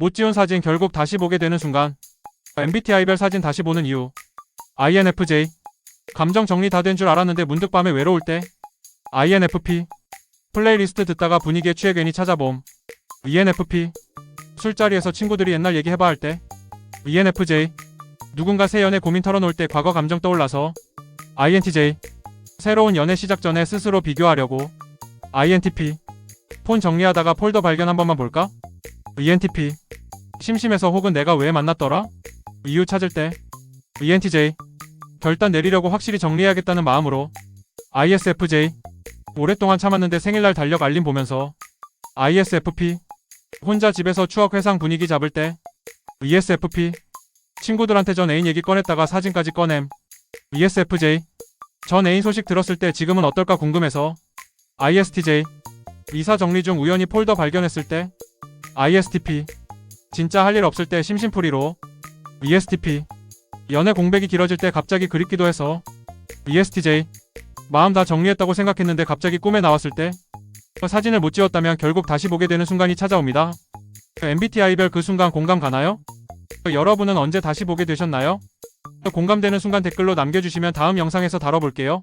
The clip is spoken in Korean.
못 지운 사진 결국 다시 보게 되는 순간 MBTI별 사진 다시 보는 이유. INFJ 감정 정리 다 된 줄 알았는데 문득 밤에 외로울 때 INFP 플레이리스트 듣다가 분위기에 취해 괜히 찾아봄. ENFP 술자리에서 친구들이 옛날 얘기 해봐 할 때 ENFJ 누군가 새 연애 고민 털어놓을 때 과거 감정 떠올라서 INTJ 새로운 연애 시작 전에 스스로 비교하려고 INTP 폰 정리하다가 폴더 발견 한 번만 볼까? ENTP 심심해서 혹은 내가 왜 만났더라? 이유 찾을 때. ENTJ 결단 내리려고 확실히 정리해야겠다는 마음으로. ISFJ 오랫동안 참았는데 생일날 달력 알림 보면서. ISFP 혼자 집에서 추억 회상 분위기 잡을 때. ESFP 친구들한테 전 애인 얘기 꺼냈다가 사진까지 꺼냄. ESFJ 전 애인 소식 들었을 때 지금은 어떨까 궁금해서. ISTJ 이사 정리 중 우연히 폴더 발견했을 때 ISTP 진짜 할 일 없을 때 심심풀이로 ESTP 연애 공백이 길어질 때 갑자기 그립기도 해서 ESTJ 마음 다 정리했다고 생각했는데 갑자기 꿈에 나왔을 때 사진을 못 지웠다면 결국 다시 보게 되는 순간이 찾아옵니다. MBTI별 그 순간 공감 가나요? 여러분은 언제 다시 보게 되셨나요? 공감되는 순간 댓글로 남겨주시면 다음 영상에서 다뤄볼게요.